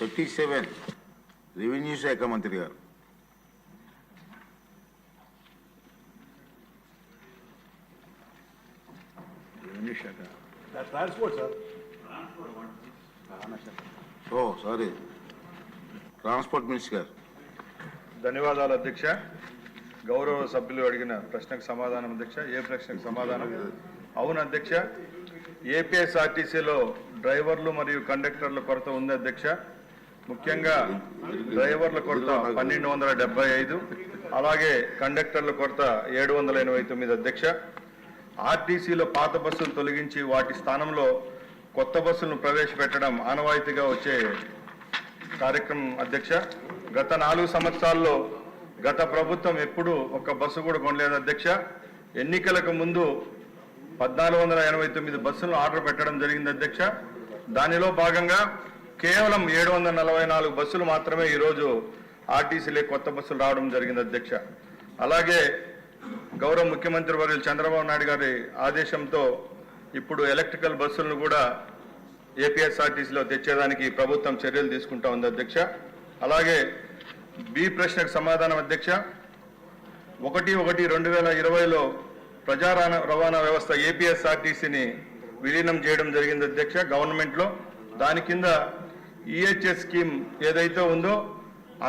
Thirty seven revenue శాఖ మంత్రి గారు. రెవెన్యూ శాఖ. Transport sir. Oh sorry. Transport minister గారు. ధన్యవాదాలు అధ్యక్ష. గౌరవ సభ్యులు అడిగిన ప్రశ్నకు సమాధానం అధ్యక్ష. ఏ ప్రశ్నకు సమాధానం? అవును అధ్యక్ష. ఏపీఎస్ఆర్టీసీలో డ్రైవర్లు మరియు కండక్టర్ల కొరత ఉంది అధ్యక్ష. ముఖ్యంగా డ్రైవర్ల కొరత పన్నెండు వందల డెబ్బై ఐదు అలాగే కండక్టర్ల కొరత ఏడు వందల ఎనభై తొమ్మిది అధ్యక్ష. ఆర్టీసీలో పాత బస్సులు తొలగించి వాటి స్థానంలో కొత్త బస్సులను ప్రవేశపెట్టడం ఆనవాయితీగా వచ్చే కార్యక్రమం అధ్యక్ష. గత నాలుగు సంవత్సరాల్లో గత ప్రభుత్వం ఎప్పుడూ ఒక్క బస్సు కూడా కొనలేదు అధ్యక్ష. ఎన్నికలకు ముందు పద్నాలుగు వందల ఎనభై తొమ్మిది బస్సులను ఆర్డర్ పెట్టడం జరిగింది అధ్యక్ష. దానిలో భాగంగా కేవలం ఏడు వందల నలభై నాలుగు బస్సులు మాత్రమే ఈరోజు ఆర్టీసీలే కొత్త బస్సులు రావడం జరిగింది అధ్యక్ష. అలాగే గౌరవ ముఖ్యమంత్రి వర్యులు చంద్రబాబు నాయుడు గారి ఆదేశంతో ఇప్పుడు ఎలక్ట్రికల్ బస్సులను కూడా ఏపీఎస్ఆర్టీసీలో తెచ్చేదానికి ప్రభుత్వం చర్యలు తీసుకుంటా ఉంది అధ్యక్ష. అలాగే బి ప్రశ్నకు సమాధానం అధ్యక్ష. ఒకటి ఒకటి రెండు వేల ఇరవైలో ప్రజా రవాణా వ్యవస్థ ఏపీఎస్ఆర్టీసీని విలీనం చేయడం జరిగింది అధ్యక్ష గవర్నమెంట్లో. దాని కింద ఈహెచ్ఎస్ స్కీమ్ ఏదైతే ఉందో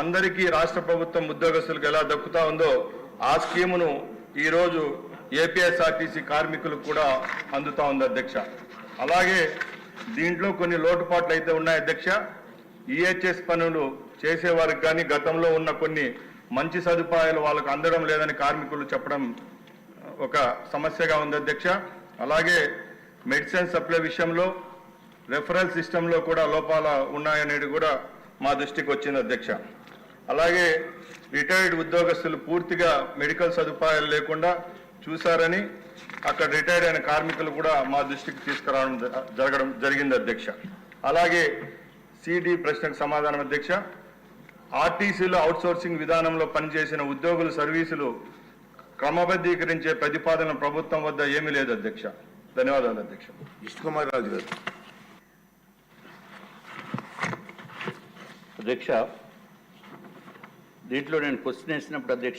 అందరికీ రాష్ట్ర ప్రభుత్వం ఉద్యోగస్తులకు ఎలా దక్కుతా ఉందో ఆ స్కీమును ఈరోజు ఏపీఎస్ఆర్టీసీ కార్మికులకు కూడా అందుతా ఉంది అధ్యక్ష. అలాగే దీంట్లో కొన్ని లోటుపాట్లు అయితే ఉన్నాయి అధ్యక్ష. ఈహెచ్ఎస్ పనులు చేసేవారికి కానీ గతంలో ఉన్న కొన్ని మంచి సదుపాయాలు వాళ్ళకు అందడం లేదని కార్మికులు చెప్పడం ఒక సమస్యగా ఉంది అధ్యక్ష. అలాగే మెడిసిన్ సప్లై విషయంలో రెఫరల్ సిస్టంలో కూడా లోపాలు ఉన్నాయనేది కూడా మా దృష్టికి వచ్చింది అధ్యక్ష. అలాగే రిటైర్డ్ ఉద్యోగస్తులు పూర్తిగా మెడికల్ సదుపాయాలు లేకుండా చూశారని అక్కడ రిటైర్డ్ అయిన కార్మికులు కూడా మా దృష్టికి తీసుకురావడం జ- జరగడం జరిగింది అధ్యక్ష. అలాగే సిడి ప్రశ్నకు సమాధానం అధ్యక్ష. ఆర్టీసీలో అవుట్సోర్సింగ్ విధానంలో పనిచేసిన ఉద్యోగుల సర్వీసులు క్రమబద్ధీకరించే ప్రతిపాదన ప్రభుత్వం వద్ద ఏమీ లేదు అధ్యక్ష. ధన్యవాదాలు అధ్యక్ష. ఇష్ కుమార్ రాజు గారు. అధ్యక్ష దీంట్లో నేను క్వశ్చన్ వేసినప్పుడు అధ్యక్ష